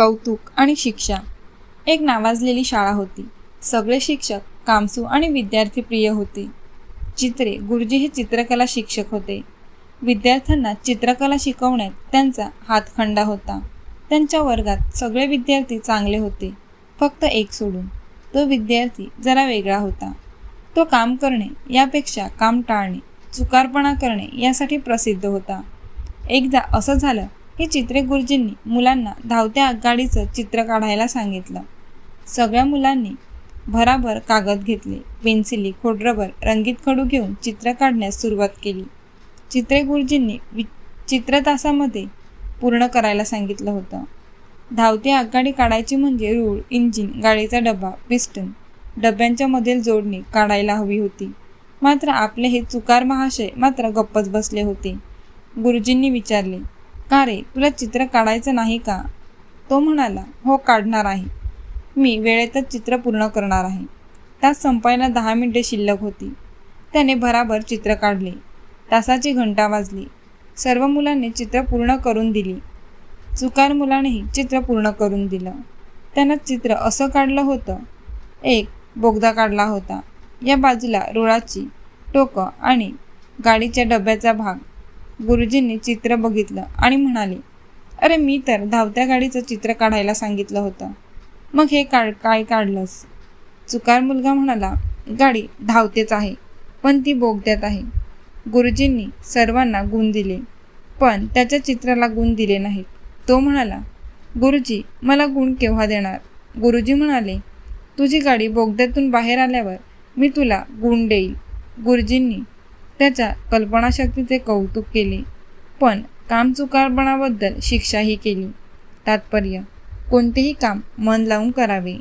कौतुक आणि शिक्षा. एक नावाजलेली शाळा होती. सगळे शिक्षक कामसू आणि विद्यार्थी प्रिय होते. चित्रे गुरुजी हे चित्रकला शिक्षक होते. विद्यार्थ्यांना चित्रकला शिकवण्यात त्यांचा हातखंडा होता. त्यांच्या वर्गात सगळे विद्यार्थी चांगले होते. फक्त एक सोडून. तो विद्यार्थी जरा वेगळा होता. तो काम करणे यापेक्षा काम टाळणे चुकारपणा करणे यासाठी प्रसिद्ध होता. एकदा असं झालं हे चित्रे गुरुजींनी मुलांना धावत्या आगगाडीचं चित्र काढायला सांगितलं. सगळ्या मुलांनी भराभर कागद घेतले पेन्सिली खोडरबर रंगीत खडू घेऊन चित्र काढण्यास सुरुवात केली. चित्रे गुरुजींनी वि चित्र तासामध्ये पूर्ण करायला सांगितलं होतं. धावती आगगाडी काढायची म्हणजे रूळ इंजिन गाडीचा डबा पिस्टन डब्यांच्या मधील जोडणी काढायला हवी होती. मात्र आपले हे चुकार महाशय मात्र गप्पच बसले होते. गुरुजींनी विचारले का रे? तुला चित्र काढायचं नाही का? तो म्हणाला हो काढणार आहे. मी वेळेतच चित्र पूर्ण करणार आहे. तास संपायला दहा मिनिटे शिल्लक होती. त्याने भराभर चित्र काढले. तासाची घंटा वाजली. सर्व मुलांनी चित्र पूर्ण करून दिली. चुकार मुलानेही चित्र पूर्ण करून दिलं. त्यानं चित्र असं काढलं होतं. एक बोगदा काढला होता. या बाजूला रुळाची टोकं आणि गाडीच्या डब्याचा भाग. गुरुजींनी चित्र बघितलं आणि म्हणाले अरे मी तर धावत्या गाडीचं चित्र काढायला सांगितलं होतं. मग हे काढ काय काढलंस? चुकार मुलगा म्हणाला गाडी धावतेच आहे पण ती बोगद्यात आहे. गुरुजींनी सर्वांना गुण दिले पण त्याच्या चित्राला गुण दिले नाहीत. तो म्हणाला गुरुजी मला गुण केव्हा देणार? गुरुजी म्हणाले तुझी गाडी बोगद्यातून बाहेर आल्यावर मी तुला गुण देईल. गुरुजींनी त्याच्या कल्पनाशक्तीचे कौतुक केले. पण कामचुकारपणाबद्दल शिक्षाही केली. तात्पर्य कोणतेही काम मन लावून करावे.